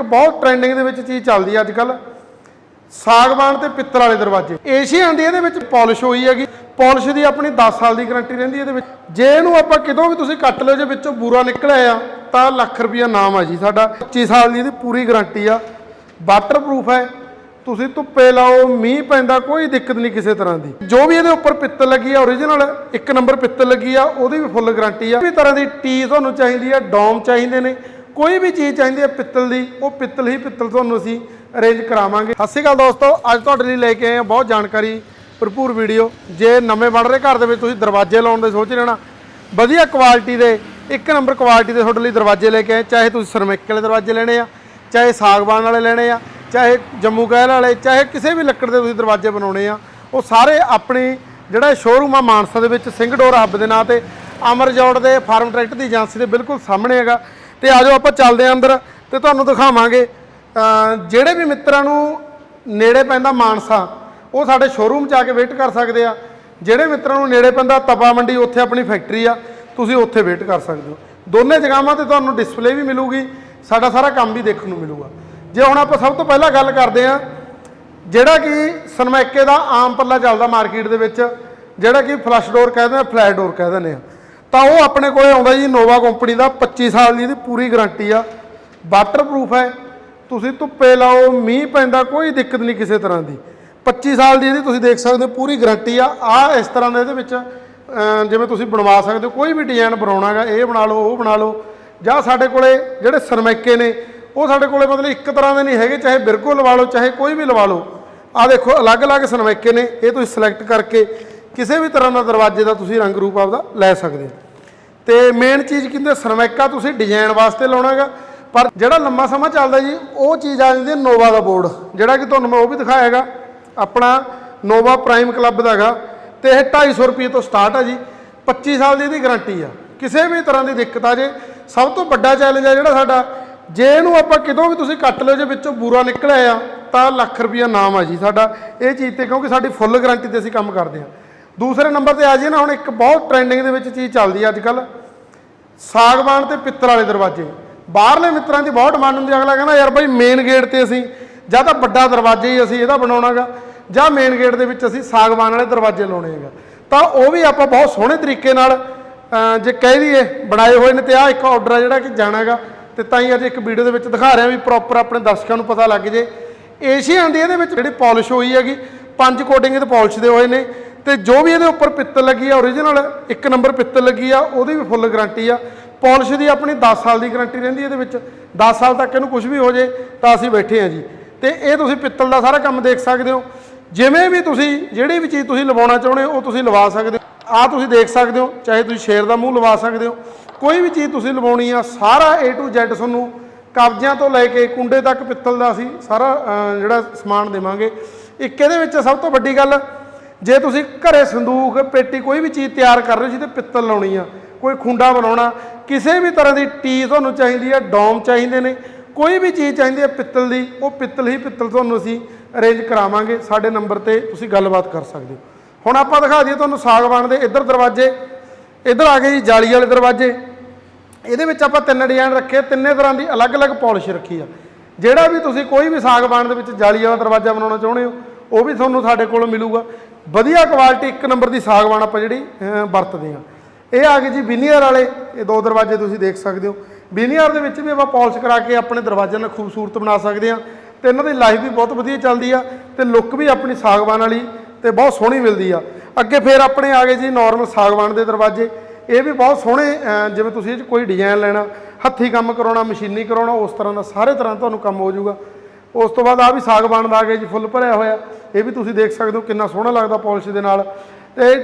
ਇੱਕ ਬਹੁਤ ਟ੍ਰੈਂਡਿੰਗ ਦੇ ਵਿੱਚ ਚੀਜ਼ ਚੱਲਦੀ ਹੈ ਅੱਜ ਕੱਲ ਸਾਗਵਾਨ ਤੇ ਪਿੱਤਲ ਵਾਲੇ ਦਰਵਾਜ਼ੇ। ਏਸ਼ੀਅਨ ਦੀ ਇਹਦੇ ਵਿੱਚ ਪਾਲਿਸ਼ ਹੋਈ ਹੈਗੀ। ਪਾਲਿਸ਼ ਦੀ ਆਪਣੀ 10 ਸਾਲ ਦੀ ਗਾਰੰਟੀ ਰਹਿੰਦੀ ਇਹਦੇ ਵਿੱਚ। ਜੇ ਇਹਨੂੰ ਆਪਾਂ ਕਿਦੋਂ ਵੀ ਤੁਸੀਂ ਕੱਟ ਲਿਓ, ਜੇ ਵਿੱਚੋਂ ਬੂਰਾ ਨਿਕਲਿਆ ਆ ਤਾਂ ਲੱਖ ਰੁਪਈਆ ਨਾਮ ਆ ਜੀ ਸਾਡਾ। 25 ਸਾਲ ਦੀ ਇਹਦੀ ਪੂਰੀ ਗਾਰੰਟੀ ਆ। ਵਾਟਰਪ੍ਰੂਫ ਹੈ। ਤੁਸੀਂ ਧੁੱਪੇ ਲਾਓ, ਮੀਂਹ ਪੈਂਦਾ, ਕੋਈ ਦਿੱਕਤ ਨਹੀਂ ਕਿਸੇ ਤਰ੍ਹਾਂ ਦੀ। ਜੋ ਵੀ ਇਹਦੇ ਉੱਪਰ ਪਿੱਤਲ ਲੱਗੀ ਆ origignal ਇੱਕ ਨੰਬਰ ਪਿੱਤਲ ਲੱਗੀ ਆ, ਉਹਦੀ ਵੀ ਫੁੱਲ ਗਾਰੰਟੀ ਆ। ਵੀ ਤਰ੍ਹਾਂ ਦੀ ਟੀ ਤੁਹਾਨੂੰ ਚਾਹੀਦੀ ਆ ਡੋਮ ਚਾਹੀਦੇ ਨੇ। ਕੋਈ ਵੀ ਚੀਜ਼ ਚਾਹੀਦੀ ਹੈ ਪਿੱਤਲ ਦੀ, ਉਹ ਪਿੱਤਲ ਹੀ ਪਿੱਤਲ ਤੁਹਾਨੂੰ ਅਸੀਂ ਅਰੇਂਜ ਕਰਾਵਾਂਗੇ। ਸਤਿ ਸ਼੍ਰੀ ਅਕਾਲ ਦੋਸਤੋ, ਅੱਜ ਤੁਹਾਡੇ ਲਈ ਲੈ ਕੇ ਆਏ ਹਾਂ ਬਹੁਤ ਜਾਣਕਾਰੀ, ਭਰਪੂਰ ਵੀਡੀਓ ਜੇ ਨਵੇਂ ਬਣ ਰਹੇ ਘਰ ਦੇ ਵਿੱਚ, ਤੁਸੀਂ ਦਰਵਾਜ਼ੇ ਲਾਉਣ ਦੇ ਸੋਚ ਰਹੇ ਨਾ, ਵਧੀਆ ਕੁਆਲਿਟੀ ਦੇ, ਇੱਕ ਨੰਬਰ ਕੁਆਲਿਟੀ ਦੇ ਤੁਹਾਡੇ ਲਈ ਦਰਵਾਜ਼ੇ ਲੈ ਕੇ ਆਏ ਚਾਹੇ ਤੁਸੀਂ ਸਰਮਿਕ ਵਾਲੇ ਦਰਵਾਜ਼ੇ ਲੈਣੇ ਆ, ਚਾਹੇ ਸਾਗਵਾਨ ਵਾਲੇ ਲੈਣੇ ਆ, ਚਾਹੇ ਜੰਮੂ ਕਹਿਲ ਵਾਲੇ, ਚਾਹੇ ਕਿਸੇ ਵੀ ਲੱਕੜ ਦੇ ਤੁਸੀਂ ਦਰਵਾਜ਼ੇ ਬਣਾਉਣੇ ਆ, ਉਹ ਸਾਰੇ ਆਪਣੀ ਜਿਹੜਾ ਸ਼ੋਰੂਮ ਆ ਮਾਨਸਾ ਦੇ ਵਿੱਚ, ਸਿੰਘ ਡੋਰ ਹੱਬ ਦੇ ਨਾਂ ਤੇ, ਅਮਰਜੋੜ ਦੇ ਫਾਰਮ ਟਰੈਕਟ ਦੀ ਏਜੰਸੀ ਦੇ ਬਿਲਕੁਲ ਸਾਹਮਣੇ ਹੈਗਾ। ਤੇ ਆਜੋ ਆਪਾਂ ਚੱਲਦੇ ਆਂ ਅੰਦਰ ਤੇ ਤੁਹਾਨੂੰ ਦਿਖਾਵਾਂਗੇ। ਜਿਹੜੇ ਵੀ ਮਿੱਤਰਾਂ ਨੂੰ ਨੇੜੇ ਪੈਂਦਾ ਮਾਨਸਾ, ਉਹ ਸਾਡੇ ਸ਼ੋਰੂਮ 'ਚ ਆ ਕੇ ਵੇਟ ਕਰ ਸਕਦੇ ਆ। ਜਿਹੜੇ ਮਿੱਤਰਾਂ ਨੂੰ ਨੇੜੇ ਪੈਂਦਾ ਤਪਾ ਮੰਡੀ, ਉੱਥੇ ਆਪਣੀ ਫੈਕਟਰੀ ਆ, ਤੁਸੀਂ ਉੱਥੇ ਵੇਟ ਕਰ ਸਕਦੇ ਹੋ। ਦੋਨੇ ਜਗ੍ਹਾਵਾਂ ਤੇ ਤੁਹਾਨੂੰ ਡਿਸਪਲੇ ਵੀ ਮਿਲੂਗੀ, ਸਾਡਾ ਸਾਰਾ ਕੰਮ ਵੀ ਦੇਖਣ ਨੂੰ ਮਿਲੂਗਾ। ਜੇ ਹੁਣ ਆਪਾਂ ਸਭ ਤੋਂ ਪਹਿਲਾਂ ਗੱਲ ਕਰਦੇ ਆ, ਜਿਹੜਾ ਕਿ ਸਨਮੈਕੇ ਦਾ ਆਮ ਪੱਲਾ ਚੱਲਦਾ ਮਾਰਕੀਟ ਦੇ ਵਿੱਚ, ਜਿਹੜਾ ਕਿ ਫਲੱਸ਼ ਡੋਰ ਕਹਿੰਦੇ ਆ ਫਲੈਟ ਡੋਰ ਕਹਿ ਦਿੰਦੇ ਆ। ਤਾਂ ਉਹ ਆਪਣੇ ਕੋਲੇ ਆਉਂਦਾ ਜੀ ਨੋਵਾ ਕੰਪਨੀ ਦਾ 25 ਸਾਲ ਦੀ ਇਹਦੀ ਪੂਰੀ ਗਾਰੰਟੀ ਆ। ਵਾਟਰਪ੍ਰੂਫ ਹੈ। ਤੁਸੀਂ ਧੁੱਪੇ ਲਾਓ, ਮੀਂਹ ਪੈਂਦਾ, ਕੋਈ ਦਿੱਕਤ ਨਹੀਂ ਕਿਸੇ ਤਰ੍ਹਾਂ ਦੀ। 25 ਸਾਲ ਦੀ ਇਹਦੀ ਤੁਸੀਂ ਦੇਖ ਸਕਦੇ ਹੋ, ਪੂਰੀ ਗਾਰੰਟੀ ਆ। ਆ ਇਸ ਤਰ੍ਹਾਂ ਦੇ ਇਹਦੇ ਵਿੱਚ ਜਿਵੇਂ ਤੁਸੀਂ ਬਣਵਾ ਸਕਦੇ ਹੋ, ਕੋਈ ਵੀ ਡਿਜ਼ਾਈਨ ਬਣਾਉਣਾਗਾ ਇਹ ਬਣਾ ਲਓ, ਉਹ ਬਣਾ ਲਓ। ਜਾਂ ਸਾਡੇ ਕੋਲੇ ਜਿਹੜੇ ਸਰਮੈਕੇ ਨੇ, ਉਹ ਸਾਡੇ ਕੋਲੇ ਮਤਲਬ ਇੱਕ ਤਰ੍ਹਾਂ ਦੇ ਨਹੀਂ ਹੈਗੇ, ਚਾਹੇ ਬਿਰਗੋ ਲਵਾ ਲਓ, ਚਾਹੇ ਕੋਈ ਵੀ ਲਵਾ ਲਓ। ਆ ਦੇਖੋ, ਅਲੱਗ-ਅਲੱਗ ਸਰਮੈਕੇ ਨੇ, ਇਹ ਤੁਸੀਂ ਸਿਲੈਕਟ ਕਰਕੇ ਕਿਸੇ ਵੀ ਤਰ੍ਹਾਂ ਦਾ ਦਰਵਾਜ਼ੇ ਦਾ ਤੁਸੀਂ ਰੰਗ ਰੂਪ ਆਪਦਾ ਲੈ ਸਕਦੇ ਹੋ। ਤੇ ਮੇਨ ਚੀਜ਼ ਕਹਿੰਦੇ ਸਰਮੈਕਾ ਤੁਸੀਂ ਡਿਜ਼ਾਈਨ ਵਾਸਤੇ ਲਾਉਣਾ ਹੈਗਾ। ਪਰ ਜਿਹੜਾ ਲੰਮਾ ਸਮਾਂ ਚੱਲਦਾ ਜੀ, ਉਹ ਚੀਜ਼ ਆ ਜਾਂਦੀ ਹੈ ਨੋਵਾ ਦਾ ਬੋਰਡ ਜਿਹੜਾ ਕਿ ਤੁਹਾਨੂੰ ਮੈਂ ਉਹ ਵੀ ਦਿਖਾਇਆ ਹੈਗਾ। ਆਪਣਾ ਨੋਵਾ ਪ੍ਰਾਈਮ ਕਲੱਬ ਦਾ ਹੈਗਾ। ਤੇ ਇਹ 250 ਰੁਪਏ ਤੋਂ ਸਟਾਰਟ ਆ ਜੀ। 25 ਸਾਲ ਦੀ ਇਹਦੀ ਗਾਰੰਟੀ ਆ। ਕਿਸੇ ਵੀ ਤਰ੍ਹਾਂ ਦੀ ਦਿੱਕਤ ਆ ਜੇ, ਸਭ ਤੋਂ ਵੱਡਾ ਚੈਲੰਜ ਆ ਜਿਹੜਾ ਸਾਡਾ, ਜੇ ਇਹਨੂੰ ਆਪਾਂ ਕਿਤੋਂ ਵੀ ਤੁਸੀਂ ਕੱਟ ਲਿਓ ਜੇ ਵਿੱਚੋਂ ਬੂਰਾ ਨਿਕਲਿਆ ਆ, ਤਾਂ ਲੱਖ ਰੁਪਈਆ ਨਾਮ ਆ ਜੀ ਸਾਡਾ। ਇਹ ਚੀਜ਼ ਤੇ ਕਿਉਂਕਿ ਸਾਡੀ ਫੁੱਲ ਗਾਰੰਟੀ ਤੇ ਅਸੀਂ ਕੰਮ ਕਰਦੇ ਹਾਂ। ਦੂਸਰੇ ਨੰਬਰ ਤੇ ਆ ਜੀ ਨਾ, ਹੁਣ ਇੱਕ ਬਹੁਤ ਟ੍ਰੈਂਡਿੰਗ ਦੇ ਵਿੱਚ ਚੀਜ਼ ਚੱਲਦੀ ਹੈ ਅੱਜ ਕੱਲ੍ਹ ਸਾਗਵਾਨ ਤੇ ਪਿੱਤਲ ਵਾਲੇ ਦਰਵਾਜ਼ੇ। ਬਾਹਰਲੇ ਮਿੱਤਰਾਂ ਦੀ ਬਹੁਤ ਡਿਮਾਂਡ ਹੁੰਦੀ ਅਗਲਾ ਕਹਿੰਦਾ, ਯਾਰ ਬਾਈ ਮੇਨ ਗੇਟ ਤੇ ਅਸੀਂ, ਜਾਂ ਤਾਂ ਵੱਡਾ ਦਰਵਾਜ਼ਾ ਹੀ ਅਸੀਂ ਇਹਦਾ ਬਣਾਉਣਾਗਾ, ਜਾਂ ਮੇਨ ਗੇਟ ਦੇ ਵਿੱਚ ਅਸੀਂ ਸਾਗਵਾਨ ਵਾਲੇ ਦਰਵਾਜ਼ੇ ਲਾਉਣੇ ਹੈਗਾ। ਤਾਂ ਉਹ ਵੀ ਆਪਾਂ ਬਹੁਤ ਸੋਹਣੇ ਤਰੀਕੇ ਨਾਲ ਜੇ ਕਹਿ ਦਈਏ, ਬਣਾਏ ਹੋਏ ਨੇ ਤੇ ਆ ਇੱਕ ਆਰਡਰ ਆ ਜਿਹੜਾ ਕਿ ਜਾਣਾਗਾ। ਤੇ ਤਾਂ ਹੀ ਅੱਜ ਇੱਕ ਵੀਡੀਓ ਦੇ ਵਿੱਚ ਦਿਖਾ ਰਿਹਾ ਵੀ ਪ੍ਰੋਪਰ ਆਪਣੇ ਦਰਸ਼ਕਾਂ ਨੂੰ ਪਤਾ ਲੱਗ ਜੇ। ਏਸ਼ੀਅਨ ਦੀ ਇਹਦੇ ਵਿੱਚ ਜਿਹੜੀ ਪਾਲਿਸ਼ ਹੋਈ ਹੈਗੀ, ਪੰਜ ਕੋਟਿੰਗ ਇਹਦੇ ਪਾਲਿਸ਼ ਦੇ ਹੋਏ ਨੇ। ਤੇ ਜੋ ਵੀ ਇਹਦੇ ਉੱਪਰ ਪਿੱਤਲ ਲੱਗੀ ਆ origignal ਇੱਕ ਨੰਬਰ ਪਿੱਤਲ ਲੱਗੀ ਆ, ਉਹਦੀ ਵੀ ਫੁੱਲ ਗਾਰੰਟੀ ਆ। ਪਾਲਿਸ਼ ਦੀ ਆਪਣੀ 10 ਸਾਲ ਦੀ ਗਾਰੰਟੀ ਰਹਿੰਦੀ ਇਹਦੇ ਵਿੱਚ। 10 ਸਾਲ ਤੱਕ ਇਹਨੂੰ ਕੁਝ ਵੀ ਹੋ ਜੇ, ਤਾਂ ਅਸੀਂ ਬੈਠੇ ਆ ਜੀ। ਤੇ ਇਹ ਤੁਸੀਂ ਪਿੱਤਲ ਦਾ ਸਾਰਾ ਕੰਮ ਦੇਖ ਸਕਦੇ ਹੋ। ਜਿਵੇਂ ਵੀ ਤੁਸੀਂ, ਜਿਹੜੀ ਵੀ ਚੀਜ਼ ਤੁਸੀਂ ਲਵਾਉਣਾ ਚਾਹੁੰਦੇ ਹੋ, ਉਹ ਤੁਸੀਂ ਲਵਾ ਸਕਦੇ ਹੋ। ਆ ਤੁਸੀਂ ਦੇਖ ਸਕਦੇ ਹੋ, ਚਾਹੇ ਤੁਸੀਂ ਸ਼ੇਰ ਦਾ ਮੂੰਹ ਲਵਾ ਸਕਦੇ ਹੋ। ਕੋਈ ਵੀ ਚੀਜ਼ ਤੁਸੀਂ ਲਵਾਉਣੀ ਆ, ਸਾਰਾ A to Z ਤੁਹਾਨੂੰ ਕਬਜ਼ਿਆਂ ਤੋਂ ਲੈ ਕੇ ਕੁੰਡੇ ਤੱਕ ਪਿੱਤਲ ਦਾ ਅਸੀਂ ਸਾਰਾ ਜਿਹੜਾ ਸਮਾਨ ਦੇਵਾਂਗੇ। ਇੱਕ ਇਹਦੇ ਵਿੱਚ ਸਭ ਤੋਂ ਵੱਡੀ ਗੱਲ ਜੇ ਤੁਸੀਂ ਘਰੇ ਸੰਦੂਕ, ਪੇਟੀ ਕੋਈ ਵੀ ਚੀਜ਼ ਤਿਆਰ ਕਰ ਰਹੇ ਹੋ ਜਿਹਦੇ ਪਿੱਤਲ ਲਾਉਣੀ ਆ, ਕੋਈ ਖੁੰਡਾ ਬਣਾਉਣਾ, ਕਿਸੇ ਵੀ ਤਰ੍ਹਾਂ ਦੀ ਟੀ ਤੁਹਾਨੂੰ ਚਾਹੀਦੀ ਆ, ਡੋਮ ਚਾਹੀਦੇ ਨੇ, ਕੋਈ ਵੀ ਚੀਜ਼ ਚਾਹੀਦੀ ਹੈ ਪਿੱਤਲ ਦੀ, ਉਹ ਪਿੱਤਲ ਹੀ ਪਿੱਤਲ ਤੁਹਾਨੂੰ ਅਸੀਂ ਅਰੇਂਜ ਕਰਾਵਾਂਗੇ, ਸਾਡੇ ਨੰਬਰ ਤੇ ਤੁਸੀਂ ਗੱਲਬਾਤ ਕਰ ਸਕਦੇ ਹੋ। ਹੁਣ ਆਪਾਂ ਦਿਖਾ ਦਈਏ ਤੁਹਾਨੂੰ ਸਾਗਵਾਨ ਦੇ ਇੱਧਰ ਦਰਵਾਜ਼ੇ, ਇੱਧਰ ਆ ਗਏ ਜੀ ਜਾਲੀ ਵਾਲੇ ਦਰਵਾਜ਼ੇ। ਇਹਦੇ ਵਿੱਚ ਆਪਾਂ ਤਿੰਨ ਡਿਜ਼ਾਈਨ ਰੱਖੇ ਤਿੰਨੇ ਤਰ੍ਹਾਂ ਦੀ ਅਲੱਗ-ਅਲੱਗ ਪਾਲਿਸ਼ ਰੱਖੀ ਆ। ਜਿਹੜਾ ਵੀ ਤੁਸੀਂ ਕੋਈ ਵੀ ਸਾਗਵਾਨ ਦੇ ਵਿੱਚ ਜਾਲੀ ਵਾਲਾ ਦਰਵਾਜ਼ਾ ਬਣਾਉਣਾ ਚਾਹੁੰਦੇ ਹੋ ਉਹ ਵੀ ਤੁਹਾਨੂੰ ਸਾਡੇ ਕੋਲ ਮਿਲੂਗਾ। ਵਧੀਆ ਕੁਆਲਿਟੀ ਇੱਕ ਨੰਬਰ ਦੀ ਸਾਗਵਾਨ ਆਪਾਂ ਜਿਹੜੀ ਵਰਤਦੇ ਆ ਇਹ ਆ ਗਏ ਜੀ ਵਿਨੀਅਰ ਵਾਲੇ। ਇਹ ਦੋ ਦਰਵਾਜ਼ੇ ਤੁਸੀਂ ਦੇਖ ਸਕਦੇ ਹੋ। ਵਿਨੀਅਰ ਦੇ ਵਿੱਚ ਵੀ ਆਪਾਂ ਪਾਲਿਸ਼ ਕਰਾ ਕੇ ਆਪਣੇ ਦਰਵਾਜ਼ਿਆਂ ਨੂੰ ਖੂਬਸੂਰਤ ਬਣਾ ਸਕਦੇ ਆ ਤੇ ਇਹਨਾਂ ਦੀ ਲਾਈਫ ਵੀ ਬਹੁਤ ਵਧੀਆ ਚੱਲਦੀ ਆ ਤੇ ਲੁੱਕ ਵੀ ਆਪਣੀ ਸਾਗਵਾਨ ਵਾਲੀ ਤੇ ਬਹੁਤ ਸੋਹਣੀ ਮਿਲਦੀ ਆ। ਅੱਗੇ ਫੇਰ ਆਪਣੇ ਆ ਗਏ ਜੀ ਨਾਰਮਲ ਸਾਗਵਾਨ ਦੇ ਦਰਵਾਜ਼ੇ। ਇਹ ਵੀ ਬਹੁਤ ਸੋਹਣੇ ਜਿਵੇਂ ਤੁਸੀਂ ਇਹ 'ਚ ਕੋਈ ਡਿਜ਼ਾਈਨ ਲੈਣਾ, ਹੱਥੀ ਕੰਮ ਕਰਾਉਣਾ, ਮਸ਼ੀਨੀ ਕਰਾਉਣਾ, ਉਸ ਤਰ੍ਹਾਂ ਦਾ ਸਾਰੇ ਤਰ੍ਹਾਂ ਤੁਹਾਨੂੰ ਕੰਮ ਹੋ ਜਾਊਗਾ। ਉਸ ਤੋਂ ਬਾਅਦ ਆ ਵੀ ਸਾਗ ਬਣਦਾ ਆ ਗਿਆ ਜੀ ਫੁੱਲ ਭਰਿਆ ਹੋਇਆ, ਇਹ ਵੀ ਤੁਸੀਂ ਦੇਖ ਸਕਦੇ ਹੋ ਕਿੰਨਾ ਸੋਹਣਾ ਲੱਗਦਾ ਪਾਲਿਸ਼ ਦੇ ਨਾਲ। ਤੇ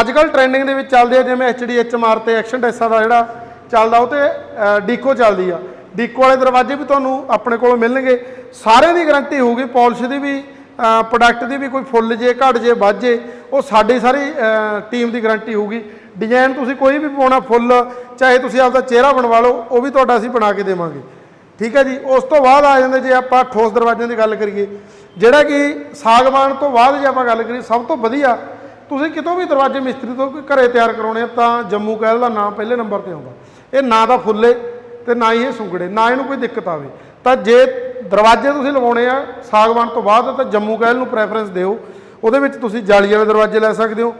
ਅੱਜ ਕੱਲ ਟ੍ਰੈਂਡਿੰਗ ਦੇ ਵਿੱਚ ਚੱਲਦੇ ਆ, ਜਿਵੇਂ ਐਚਡੀ ਐਚਐਮਆਰ ਤੇ ਐਕਸ਼ਨ ਡੈਸਾ ਦਾ ਜਿਹੜਾ ਚੱਲਦਾ, ਉਹ ਤੇ ਡੀਕੋ ਚੱਲਦੀ ਆ। ਡੀਕੋ ਵਾਲੇ ਦਰਵਾਜ਼ੇ ਵੀ ਤੁਹਾਨੂੰ ਆਪਣੇ ਕੋਲੋਂ ਮਿਲਣਗੇ। ਸਾਰਿਆਂ ਦੀ ਗਾਰੰਟੀ ਹੋਊਗੀ ਪਾਲਿਸ਼ ਦੀ ਵੀ ਪ੍ਰੋਡਕਟ ਦੀ ਵੀ ਕੋਈ ਫੁੱਲ ਜੇ, ਘਟ ਜੇ, ਵੱਧ ਜੇ, ਉਹ ਸਾਡੀ ਸਾਰੀ ਟੀਮ ਦੀ ਗਾਰੰਟੀ ਹੋਊਗੀ। ਡਿਜ਼ਾਈਨ ਤੁਸੀਂ ਕੋਈ ਵੀ ਪਾਉਣਾ ਫੁੱਲ, ਚਾਹੇ ਤੁਸੀਂ ਆਪਦਾ ਚਿਹਰਾ ਬਣਵਾ ਲਓ, ਉਹ ਵੀ ਤੁਹਾਡਾ ਅਸੀਂ ਬਣਾ ਕੇ ਦੇਵਾਂਗੇ। ਠੀਕ ਹੈ ਜੀ? ਉਸ ਤੋਂ ਬਾਅਦ ਆ ਜਾਂਦੇ ਜੇ ਆਪਾਂ ਠੋਸ ਦਰਵਾਜ਼ਿਆਂ ਦੀ ਗੱਲ ਕਰੀਏ। ਜਿਹੜਾ ਕਿ ਸਾਗਵਾਨ ਤੋਂ ਬਾਅਦ ਜੇ ਆਪਾਂ ਗੱਲ ਕਰੀਏ, ਸਭ ਤੋਂ ਵਧੀਆ, ਤੁਸੀਂ ਕਿਤੋਂ ਵੀ ਦਰਵਾਜ਼ੇ ਮਿਸਤਰੀ ਤੋਂ ਕੋਈ ਘਰੇ ਤਿਆਰ ਕਰਾਉਣੇ ਆ, ਤਾਂ ਜੰਮੂ ਕਹਿਲ ਦਾ ਨਾਮ ਪਹਿਲੇ ਨੰਬਰ ਤੇ ਆਉਂਦਾ। ਇਹ ਨਾ ਤਾਂ ਫੁੱਲੇ ਤੇ ਨਾ ਹੀ ਇਹ ਸੁੰਗੜੇ, ਨਾ ਇਹਨੂੰ ਕੋਈ ਦਿੱਕਤ ਆਵੇ। ਤਾਂ ਜੇ ਦਰਵਾਜ਼ੇ ਤੁਸੀਂ ਲਵਾਉਣੇ ਆ ਸਾਗਵਾਨ ਤੋਂ ਬਾਅਦ, ਤਾਂ ਜੰਮੂ ਕਹਿਲ ਨੂੰ ਪ੍ਰੈਫਰੈਂਸ ਦਿਓ। ਉਹਦੇ ਵਿੱਚ ਤੁਸੀਂ ਜਾਲੀ ਵਾਲੇ ਦਰਵਾਜ਼ੇ ਲੈ ਸਕਦੇ ਹੋ।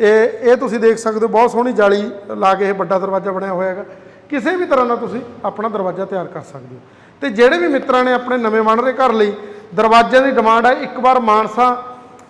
ਇਹ ਇਹ ਤੁਸੀਂ ਦੇਖ ਸਕਦੇ ਹੋ, ਬਹੁਤ ਸੋਹਣੀ ਜਾਲੀ ਲਾ ਕੇ ਇਹ ਵੱਡਾ ਦਰਵਾਜ਼ਾ ਬਣਿਆ ਹੋਇਆ ਹੈਗਾ। ਕਿਸੇ ਵੀ ਤਰ੍ਹਾਂ ਦਾ ਤੁਸੀਂ ਆਪਣਾ ਦਰਵਾਜ਼ਾ ਤਿਆਰ ਕਰ ਸਕਦੇ ਹੋ। ਤੇ ਜਿਹੜੇ ਵੀ ਮਿੱਤਰਾਂ ਨੇ ਆਪਣੇ ਨਵੇਂ ਬਣ ਰਹੇ ਘਰ ਲਈ, ਦਰਵਾਜ਼ਿਆਂ ਦੀ ਡਿਮਾਂਡ ਹੈ, ਇੱਕ ਵਾਰ ਮਾਨਸਾ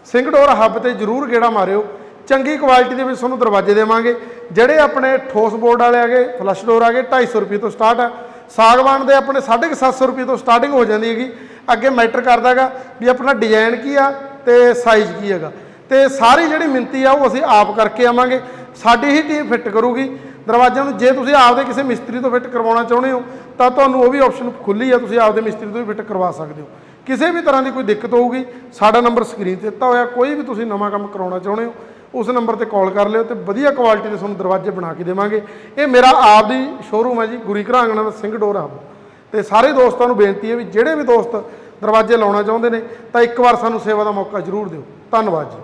ਸਿੰਘਡੋਰ ਹੱਬ ਤੇ ਜਰੂਰ ਗੇੜਾ ਮਾਰਿਓ। ਚੰਗੀ ਕੁਆਲਿਟੀ ਦੇ ਵਿੱਚ ਤੁਹਾਨੂੰ ਦਰਵਾਜ਼ੇ ਦੇਵਾਂਗੇ। ਜਿਹੜੇ ਆਪਣੇ ਠੋਸ ਬੋਰਡ ਵਾਲੇ ਆਗੇ ਫਲਸ਼ ਡੋਰ ਆਗੇ 250 ਰੁਪਏ ਤੋਂ ਸਟਾਰਟ ਆ ਸਾਗਵਾਨ ਦੇ ਆਪਣੇ 750 ਰੁਪਏ ਤੋਂ ਸਟਾਰਟਿੰਗ ਹੋ ਜਾਂਦੀ ਹੈਗੀ। ਅੱਗੇ ਮੈਟਰ ਕਰਦਾਗਾ ਵੀ ਆਪਣਾ ਡਿਜ਼ਾਈਨ ਕੀ ਆ ਤੇ ਸਾਈਜ਼ ਕੀ ਹੈਗਾ। ਤੇ ਸਾਰੀ ਜਿਹੜੀ ਮਿੰਤੀ ਆ, ਉਹ ਅਸੀਂ ਆਪ ਕਰਕੇ ਆਵਾਂਗੇ। ਸਾਡੀ ਹੀ ਟੀਮ ਫਿੱਟ ਕਰੂਗੀ। ਦਰਵਾਜ਼ਿਆਂ ਨੂੰ ਜੇ ਤੁਸੀਂ ਆਪਦੇ ਕਿਸੇ ਮਿਸਤਰੀ ਤੋਂ ਫਿੱਟ ਕਰਵਾਉਣਾ ਚਾਹੁੰਦੇ ਹੋ, ਤਾਂ ਤੁਹਾਨੂੰ ਉਹ ਵੀ ਆਪਸ਼ਨ ਖੁੱਲੀ ਆ, ਤੁਸੀਂ ਆਪਦੇ ਮਿਸਤਰੀ ਤੋਂ ਵੀ ਫਿੱਟ ਕਰਵਾ ਸਕਦੇ ਹੋ। ਕਿਸੇ ਵੀ ਤਰ੍ਹਾਂ ਦੀ ਕੋਈ ਦਿੱਕਤ ਹੋਊਗੀ, ਸਾਡਾ ਨੰਬਰ ਸਕਰੀਨ ਤੇ ਦਿੱਤਾ ਹੋਇਆ, ਕੋਈ ਵੀ ਤੁਸੀਂ ਨਵਾਂ ਕੰਮ ਕਰਾਉਣਾ ਚਾਹੁੰਦੇ ਹੋ, ਉਸ ਨੰਬਰ ਤੇ ਕਾਲ ਕਰ ਲਿਓ ਤੇ ਵਧੀਆ ਕੁਆਲਿਟੀ ਦੇ ਤੁਹਾਨੂੰ ਦਰਵਾਜ਼ੇ ਬਣਾ ਕੇ ਦੇਵਾਂਗੇ। ਇਹ ਮੇਰਾ ਆਪ ਦੀ ਸ਼ੋਰੂਮ ਹੈ ਜੀ, ਗੁਰੀ ਘਰਾਂਗਣਾ ਦਾ ਸਿੰਘ ਡੋਰ ਹੱਬ। ਤੇ ਸਾਰੇ ਦੋਸਤਾਂ ਨੂੰ ਬੇਨਤੀ ਹੈ ਵੀ ਜਿਹੜੇ ਵੀ ਦੋਸਤ ਦਰਵਾਜ਼ੇ ਲਾਉਣਾ ਚਾਹੁੰਦੇ ਨੇ, ਤਾਂ ਇੱਕ ਵਾਰ ਸਾਨੂੰ ਸੇਵਾ ਦਾ ਮੌਕਾ ਜ਼ਰੂਰ ਦਿਓ। ਧੰਨਵਾਦ ਜੀ।